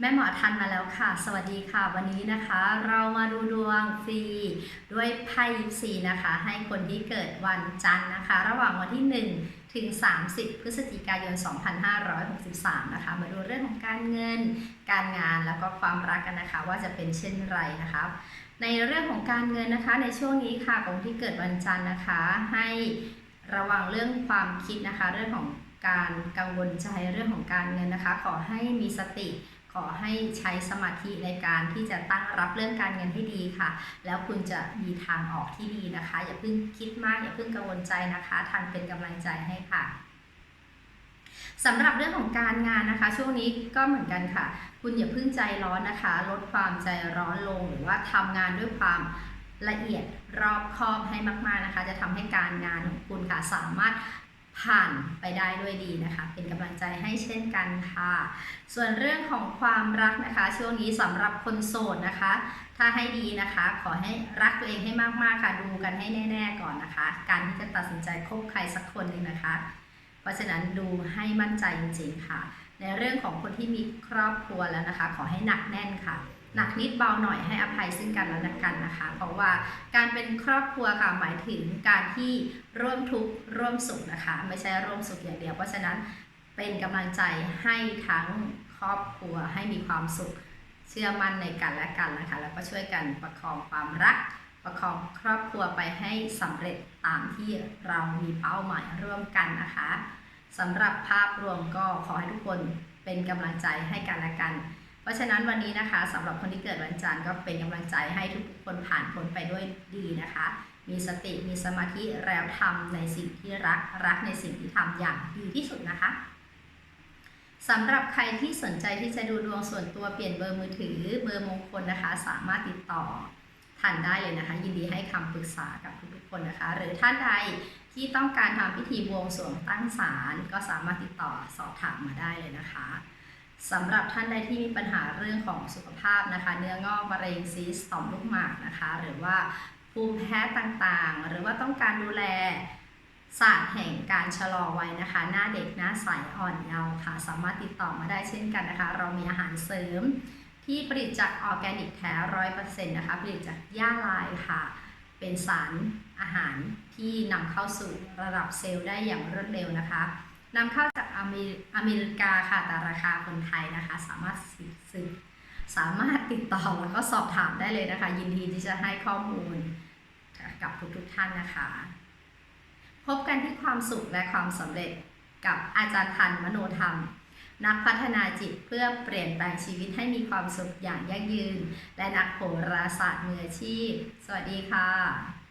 แม่หมอทันมาแล้วค่ะ สวัสดีค่ะ วันนี้นะคะ เรามาดูดวงฟรีด้วยไพ่ยิปซีนะคะ ให้คนที่เกิดวันจันทร์นะคะ ระหว่างวันที่ 1 ถึง 30 พฤศจิกายน 2563 นะคะ มาดูเรื่องของการเงิน การงานแล้วก็ความรักกันนะคะ ว่าจะเป็นเช่นไรนะคะ ในเรื่องของการเงินนะคะ ในช่วงนี้ค่ะของที่เกิดวันจันทร์นะคะ ให้ระวังเรื่องความคิดนะคะ เรื่องของการกังวลใจเรื่องของการเงินนะคะ ขอให้มีสติ ขอให้ใช้สมาธิในการที่จะตั้งรับเรื่องการเงินให้ดีค่ะ แล้วคุณจะมีทางออกที่ดีนะคะ อย่าเพิ่งคิดมากอย่าเพิ่งกังวลใจนะคะทันเป็นกำลังใจให้ค่ะสำหรับเรื่องของการงานนะคะ ช่วงนี้ก็เหมือนกันค่ะ คุณอย่าเพิ่งใจร้อนนะคะ ลดความใจร้อนลงหรือว่าทำงานด้วยความละเอียดรอบคอบให้มาก ๆนะคะ จะทำให้การงานของคุณค่ะสามารถ ผ่านไปได้ด้วยดีนะคะ เป็นกำลังใจให้เช่นกันค่ะ ส่วนเรื่องของความรักนะคะ ช่วงนี้สำหรับคนโสดนะคะ ถ้าให้ดีนะคะ ขอให้รักตัวเองให้มากๆค่ะ ดูกันให้แน่ ๆ ก่อนนะคะ การที่จะตัดสินใจคบใครสักคนหนึ่งนะคะ เพราะฉะนั้นดูให้มั่นใจจริงๆค่ะ ในเรื่องของคนที่มีครอบครัวแล้วนะคะ ขอให้หนักแน่นค่ะ หนักนิดเบาหน่อยให้อภัยซึ่งกันและกันนะคะ เพราะว่าการเป็นครอบครัวค่ะหมายถึงการที่ร่วมทุกข์ร่วมสุขนะคะ ไม่ใช่ร่วมสุขอย่างเดียว เพราะฉะนั้นเป็นกำลังใจให้ทั้งครอบครัวให้มีความสุขเชื่อมั่นในกันและกันนะคะ แล้วก็ช่วยกันประคองความรัก ประคองครอบครัวไปให้สำเร็จตามที่เรามีเป้าหมายร่วมกันนะคะสำหรับภาพรวมก็ขอให้ทุกคนเป็นกำลังใจให้กันและกัน เพราะฉะนั้นวันนี้นะคะสำหรับคนที่เกิดวันจันทร์ก็เป็นกำลังใจให้ทุกคนผ่านพ้นไปด้วยดีนะคะ มีสติมีสมาธิแล้วทำในสิ่งที่รักรักในสิ่งที่ทำอย่างดีที่สุดนะคะสำหรับใครที่สนใจที่จะดูดวงส่วนตัวเปลี่ยนเบอร์มือถือเบอร์มงคลนะคะ สามารถติดต่อ ท่านได้เลยนะคะ ยินดีให้คำปรึกษากับทุกๆคนนะคะ หรือท่านใดที่ต้องการทำพิธีบวงสรวงตั้งศาลก็สามารถติดต่อสอบถามมาได้เลยนะคะสำหรับท่านใดที่มีปัญหาเรื่องของสุขภาพนะคะ เนื้องอกมะเร็งซีสต์ต่อมลูกหมากนะคะ หรือว่าภูมิแพ้ต่างๆ หรือว่าต้องการดูแลศาสตร์แห่งการชะลอวัยนะคะ หน้าเด็กหน้าใสอ่อนเยาว์ค่ะ สามารถติดต่อมาได้เช่นกันนะคะ เรามีอาหารเสริม ที่ผลิตจากออร์แกนิกแท้ร้อยเปอร์เซ็นต์นะคะ ผลิตจากหญ้าลายค่ะ เป็นสารอาหารที่นำเข้าสู่ระดับเซลล์ได้อย่างรวดเร็วนะคะนำเข้าจากอเมริกาค่ะ แต่ราคาคนไทยนะคะ สามารถซื้อสามารถติดต่อแล้วก็สอบถามได้เลยนะคะ ยินดีที่จะให้ข้อมูลกับทุกๆท่านนะคะ พบกันที่ความสุขและความสำเร็จกับอาจารย์ทันมโนธรรม นักพัฒนาจิตเพื่อเปลี่ยนแปลงชีวิตให้มีความสุขอย่างยั่งยืน และนักโหราศาสตร์มืออาชีพ สวัสดีค่ะ